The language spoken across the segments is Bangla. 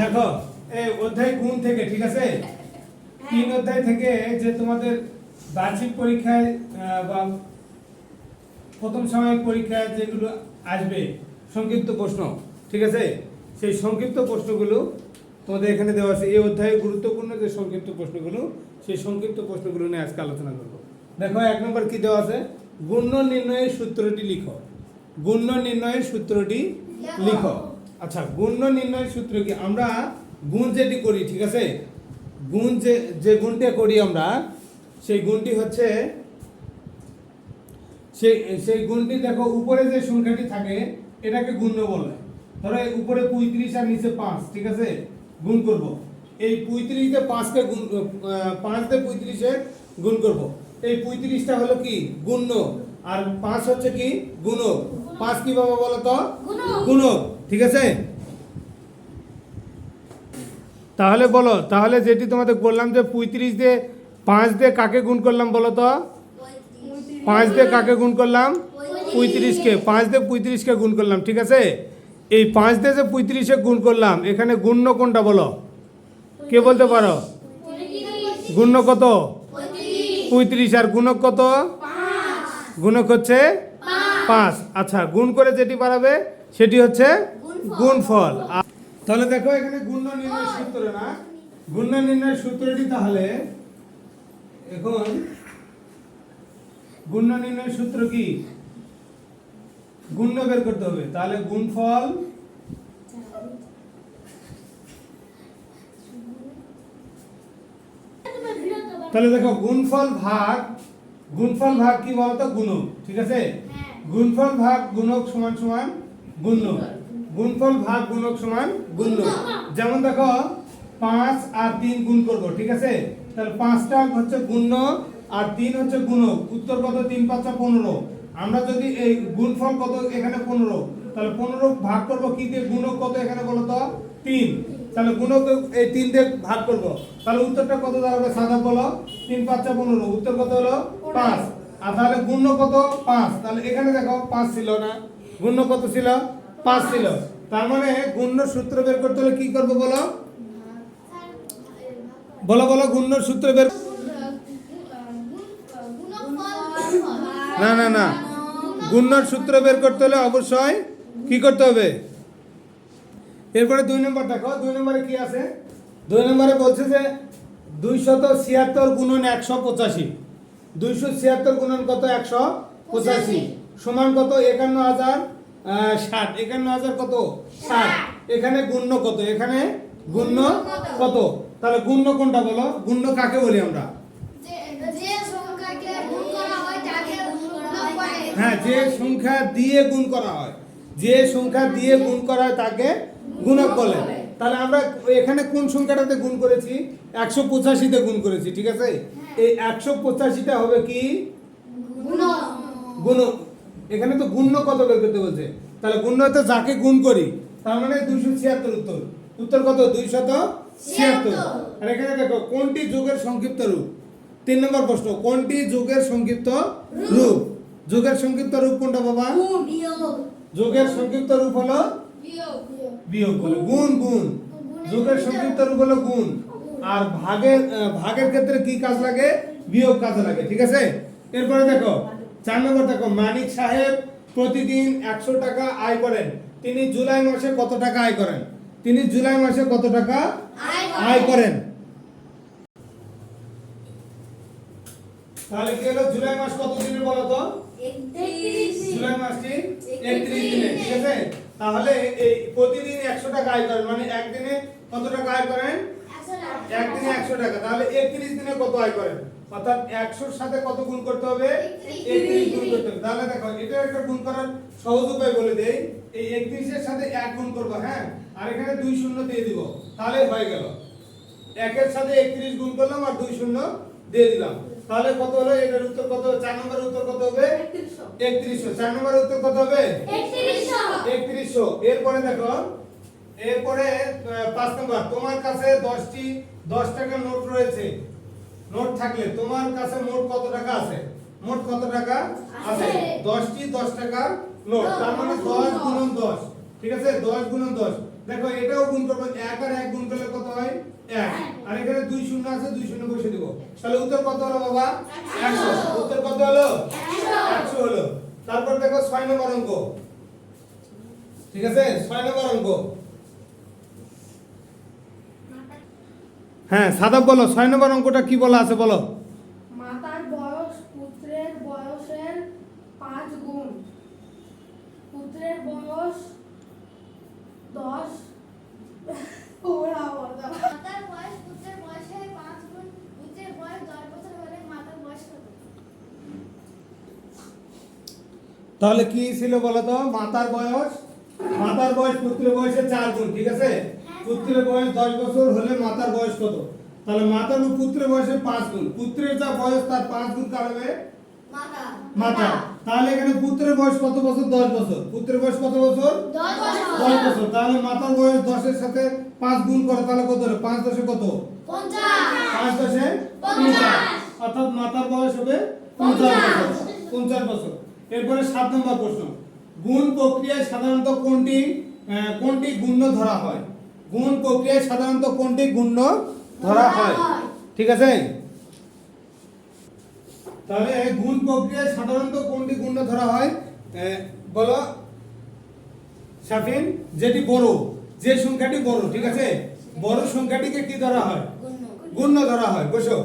দেখো, এই অধ্যায় গুণ থেকে, ঠিক আছে? তিন অধ্যায় থেকে যে তোমাদের বার্ষিক পরীক্ষায় বা প্রথম সাময়িক পরীক্ষায় যেগুলো আসবে, সংক্ষিপ্ত প্রশ্ন, ঠিক আছে? সেই সংক্ষিপ্ত প্রশ্নগুলো তোমাদের এখানে দেওয়া আছে। এই অধ্যায়ে গুরুত্বপূর্ণ যে সংক্ষিপ্ত প্রশ্নগুলো, সেই সংক্ষিপ্ত প্রশ্নগুলো নিয়ে আজকে আলোচনা করব। দেখো, এক নম্বর কি দেওয়া আছে? গুণ্য নির্ণয়ের সূত্রটি লিখো। গুণ্য নির্ণয়ের সূত্রটি লিখো। আচ্ছা গুণ্য নির্ণয়ের সূত্র কি? আমরা গুণ যেটি করি ঠিক আছে? গুণ যে যে গুণটা করি আমরা সেই গুণটি হচ্ছে সেই সেই গুণটি দেখো উপরে যে সংখ্যাটি থাকে এটাকে গুণ্য বলে। ধরো উপরে পঁয়ত্রিশ আর নিচে পাঁচ ঠিক আছে? গুণ করব। এই পঁয়ত্রিশে পাঁচকে গুণ আহ, পাঁচ দিয়ে পঁয়ত্রিশে গুণ করব। এই পঁয়ত্রিশটা হলো কি? গুণ্য। আর পাঁচ হচ্ছে কি? গুণক। পাঁচ কি বাবা বলো তো? গুণক। ঠিক আছে? তাহলে বলো তাহলে যেটি তোমাদের বললাম যে পঁয়ত্রিশ দিয়ে পাঁচ দিয়ে কাকে গুণ করলাম বলো তো? পাঁচ দিয়ে কাকে গুণ করলাম? পঁয়ত্রিশকে। পাঁচ দিয়ে পঁয়ত্রিশকে গুণ করলাম ঠিক আছে? এই পাঁচ দিয়ে যে পঁয়ত্রিশে গুণ করলাম এখানে গুণ্য কোনটা বলো? কে বলতে পারো? গুণ্য কত? পঁয়ত্রিশ। আর গুণক কত? গুণক হচ্ছে পাঁচ। আচ্ছা গুণ করে যেটি বাড়াবে সেটি হচ্ছে গুণফল। তাহলে দেখো এখানে গুণ্য নির্ণয় সূত্র না? গুণ্য নির্ণয় সূত্রটি তাহলে এখন গুণ্য নির্ণয় সূত্র কি? গুণ্য বের করতে হবে। তাহলে গুণফল তাহলে দেখো গুণফল ভাগ গুণফল ভাগ কি বলতো? গুণক ঠিক আছে? গুণফল ভাগ গুণক সমান সমান গুণ্য। গুণফল ভাগ গুণক সমান গুণ্য। যেমন দেখো, পাঁচ আর তিন গুণ করব, ঠিক আছে? তাহলে পাঁচটা হচ্ছে গুণ্য আর তিন হচ্ছে গুণক। উত্তর কত? তিন পাঁচটা পনেরো। আমরা যদি এই গুণফল কত? এখানে পনেরো। তাহলে পনেরো ভাগ করব কি দিয়ে? গুণক কত এখানে বলো তো? তিন। তাহলে গুণক এই তিন দিয়ে ভাগ করব। তাহলে উত্তরটা কত দাঁড়াবে? সাদা বলো। তিন পাঁচটা পনেরো। উত্তর কত হলো? পাঁচ। আর তাহলে গুণ্য কত? পাঁচ। তাহলে এখানে দেখো, পাঁচ ছিল না। গুণ্য কত ছিল? পাঁচ ছিল। তার মানে গুণ্য সূত্র বের করতে হলে কি করব বলো? বলো বলো গুণ্য সূত্র বের না না না। গুণ্যর সূত্র বের করতে হলে অবশ্যই কি করতে হবে? এরপরে দুই নম্বর দেখো দুই নম্বরে কি আছে? দুই নম্বরে বলছে যে দুইশত ছিয়াত্তর গুণন একশো পঁচাশি। দুইশো ছিয়াত্তর গুণন কত? একশো পঁচাশি। সমান কত? একান্ন হাজার ষাট। একান্ন হাজার কত? ষাট। এখানে গুণ্য কত? এখানে গুণ্য কত? তাহলে গুণ্য কোনটা বলো? গুণ্য কাকে বলি আমরা? হ্যাঁ যে সংখ্যা দিয়ে গুণ করা হয়। যে সংখ্যা দিয়ে গুণ করা হয় তাকে গুণক বলে। তাহলে আমরা এখানে কোন সংখ্যাটাতে গুণ করেছি? একশো পঁচাশিতে গুণ করেছি ঠিক আছে? এই একশো পঁচাশিটা হবে কি? গুণ এখানে তো গুণ্য কত বের করতে বলছে? তাহলে গুণ্য তো যাকে গুণ করি তার মানে দুইশো ছিয়াত্তর উত্তর। উত্তর কত? দুইশত ছিয়াত্তর। আর এখানে দেখো কোনটি যুগের সংক্ষিপ্ত রূপ? তিন নম্বর প্রশ্ন কোনটি যুগের সংক্ষিপ্ত রূপ। যুগের সংক্ষিপ্ত রূপ কোনটা বাবা? যুগের সংক্ষিপ্ত রূপ হলো? বিয়োগ গুণ গুণ। যোগের সংক্ষিপ্ত রূপ হলো গুণ। আর ভাগের ভাগের ক্ষেত্রে কি কাজ লাগে? বিয়োগ কাজে লাগে ঠিক আছে? এরপরে দেখো চার নম্বর দেখো মানিক সাহেব প্রতিদিন একশো টাকা আয় করেন। তিনি জুলাই মাসে কত টাকা আয় করেন? তিনি জুলাই মাসে কত টাকা আয় করেন? তাহলে কি হলো? জুলাই মাস কত দিনের বলো তো? জুলাই মাসটি একত্রিশ দিনে। ঠিক আছে তাহলে এই প্রতিদিন একশো টাকা আয় করেন। মানে একদিনে কত টাকা আয় করেন? একদিনে একশো টাকা। তাহলে একত্রিশ দিনে কত আয় করেন? অর্থাৎ একশোর সাথে কত গুণ করতে হবে? একত্রিশ গুণ করতে হবে তাহলে দেখো এটা একটা গুণ করার সহজ উপায় বলে দেই। এই একত্রিশের সাথে এক গুণ করব হ্যাঁ? আর এখানে দুই শূন্য দিয়ে দিব। তাহলে হয়ে গেল। একের সাথে একত্রিশ গুণ করলাম আর দুই শূন্য দিয়ে দিলাম। তাহলে কত হলো? এটার উত্তর কত? চার নম্বরের উত্তর কত হবে? একত্রিশশো। চার নম্বরের উত্তর কত হবে? একত্রিশশো। এরপরে দেখো এরপরে পাঁচ নম্বর তোমার কাছে দশটি দশ টাকার নোট রয়েছে। নোট থাকলে তোমার কাছে মোট কত টাকা আছে? মোট কত টাকা? আছে। দশটি দশ টাকা নোট তার মানে দশ গুণন দশ। ঠিক আছে? দশ গুণন দশ। দেখো এটাও গুণ করব। এক আর এক গুণ করলে কত হয়? এক। আর এখানে দুই শূন্য আছে দুই শূন্য বসে দিব। তাহলে উত্তর কত হলো বাবা? একশো। উত্তর কত হলো? একশো। হলো। তারপর দেখো ছয় নম্বর অঙ্ক। ঠিক আছে? ছয় নম্বর অঙ্ক। হ্যাঁ সাদা বলো ছয় নম্বর অঙ্কটা কি বলা আছে বলো মাতার বয়স পুত্রের বয়সের পাঁচ গুণ পুত্রের বয়স দশ ওরা ওরা মাতার বয়স পুত্রের বয়সের পাঁচ গুণ পুত্রের বয়স দশ বছর হলে মাতার বয়স কত তাহলে কি ছিল বলো তো মাতার বয়স? মাতার বয়স পুত্রের বয়সে চার গুণ ঠিক আছে? পুত্রের বয়স দশ বছর হলে মাতার বয়স কত? তাহলে মাতার ও পুত্রের বয়সে পাঁচ গুণ। পুত্রের যা বয়স তার পাঁচ গুণ কার হবে? মাতা। তাহলে এখানে পুত্রের বয়স কত বছর? দশ বছর। পুত্রের বয়স কত বছর? দশ বছর। তাহলে মাতার বয়স দশের সাথে পাঁচ গুণ করো তাহলে কত হবে? পাঁচ দশে কত? পাঁচ দশে পঞ্চাশ। অর্থাৎ মাতার বয়স হবে পঞ্চাশ। বছর। পঞ্চাশ বছর। এরপরে সাত নম্বর প্রশ্ন। গুণ প্রক্রিয়ায় সাধারণত কোনটি কোনটি গুণ্য ধরা হয়? গুণ প্রক্রিয়ায় সাধারণত কোনটি গুণ্য ধরা হয়? ঠিক আছে? তাহলে গুণ প্রক্রিয়ায় সাধারণত কোনটি গুণ্য ধরা হয়? বলো সাফিন যেটি বড় যে সংখ্যাটি বড় ঠিক আছে? বড় সংখ্যাটিকে কি ধরা হয়? গুণ্য। গুণ্য ধরা হয় বসো।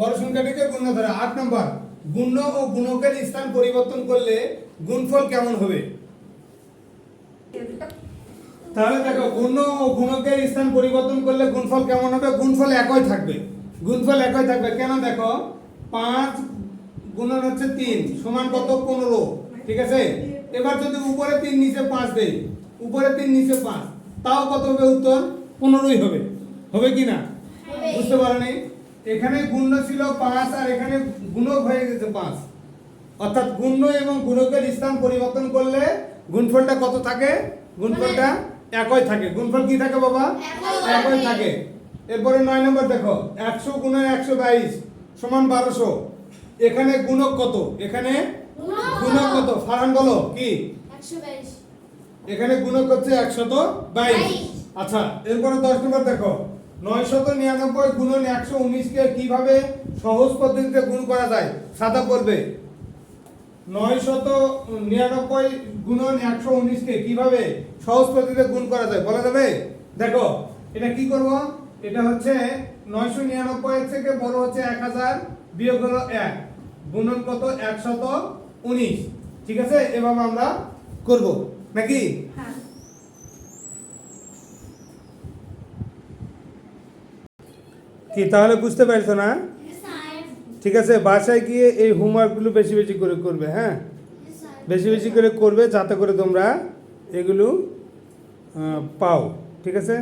বড় সংখ্যাটিকে গুণ্য ধরা আট নম্বর গুণ্য ও গুণকের স্থান পরিবর্তন করলে গুণফল কেমন হবে? তাহলে দেখো গুণ্য ও গুণকের স্থান পরিবর্তন করলে গুণফল কেমন হবে? গুণফল একই থাকবে। গুণফল একই থাকবে। কেন দেখো? পাঁচ গুণন হচ্ছে তিন সমান কত? পনেরো। ঠিক আছে? এবার যদি উপরে তিন নিচে পাঁচ দেই উপরে তিন নিচে পাঁচ তাও কত হবে উত্তর? পনেরোই হবে। হবে কি না? বুঝতে পারোনি এখানে গুণ্য ছিল পাঁচ আর এখানে গুণক হয়ে গেছে পাঁচ। অর্থাৎ গুণ্য এবং গুণকের স্থান পরিবর্তন করলে গুণফলটা কত থাকে? গুণফলটা একই থাকে। গুণফল কি থাকে বাবা? একই থাকে। এরপরে নয় নম্বর দেখো একশো গুণে একশো বাইশ সমান বারোশো। এখানে গুণক কত? এখানে গুণক কত? ফারান বলো কি? এখানে গুণক হচ্ছে একশত বাইশ। আচ্ছা এরপরে দশ নম্বর দেখো নয় শত নিরানব্বই গুণন একশো উনিশকে কীভাবে সহজ পদ্ধতিতে গুণ করা যায়? সাদা বলবে নয় শত নিরানব্বই গুণন একশো উনিশকে কীভাবে সহজ পদ্ধতিতে গুণ করা যায়? বলা যাবে? দেখো, এটা কি করব? এটা হচ্ছে নয়শো নিরানব্বই থেকে বড় হচ্ছে এক হাজার, বিয়োগ হলো এক। গুণন কত? একশত উনিশ। ঠিক আছে? এভাবে আমরা করব। নাকি? হ্যাঁ। কি তাহলে বুঝতে পারছ না? ঠিক আছে বাসায় গিয়ে এই হোমওয়ার্কগুলো বেশি বেশি করে করবে হ্যাঁ? বেশি বেশি করে করবে যাতে করে তোমরা এগুলো পাও ঠিক আছে?